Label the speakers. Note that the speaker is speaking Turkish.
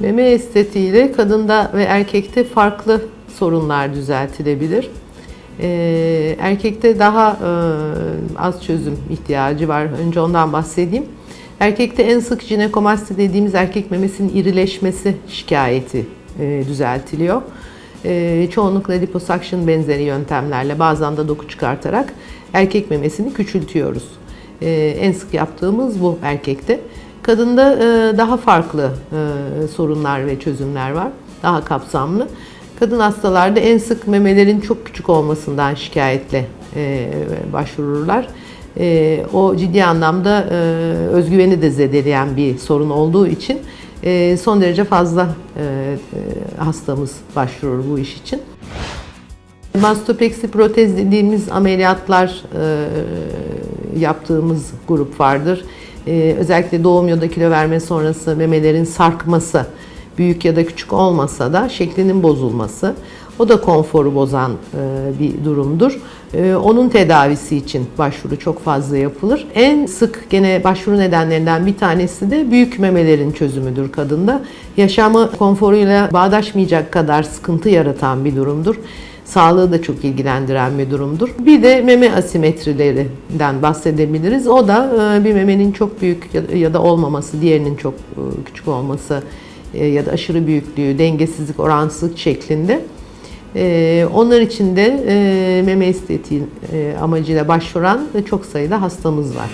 Speaker 1: Meme estetiğiyle kadında ve erkekte farklı sorunlar düzeltilebilir. Ee, erkekte daha e, az çözüm ihtiyacı var. Önce ondan bahsedeyim. Erkekte en sık jinekomasti dediğimiz erkek memesinin irileşmesi şikayeti e, düzeltiliyor. E, çoğunlukla liposuction benzeri yöntemlerle bazen de doku çıkartarak erkek memesini küçültüyoruz. E, en sık yaptığımız bu erkekte. Kadında e, daha farklı e, sorunlar ve çözümler var. Daha kapsamlı. Kadın hastalarda en sık memelerin çok küçük olmasından şikayetle e, başvururlar. O ciddi anlamda özgüveni de zedeleyen bir sorun olduğu için son derece fazla hastamız başvurur bu iş için. Mastopeksi protez dediğimiz ameliyatlar yaptığımız grup vardır. E, özellikle doğum ya da kilo verme sonrası memelerin sarkması, büyük ya da küçük olmasa da şeklinin bozulması. O da konforu bozan e, bir durumdur. E, onun tedavisi için başvuru çok fazla yapılır. En sık gene başvuru nedenlerinden bir tanesi de büyük memelerin çözümüdür kadında. Yaşamı konforuyla bağdaşmayacak kadar sıkıntı yaratan bir durumdur sağlığı da çok ilgilendiren bir durumdur. Bir de meme asimetrilerinden bahsedebiliriz. O da e, bir memenin çok büyük ya da olmaması, diğerinin çok e, küçük olması e, ya da aşırı büyüklüğü, dengesizlik, oransızlık şeklinde. Onlar için de meme estetiği amacıyla başvuran çok sayıda hastamız var.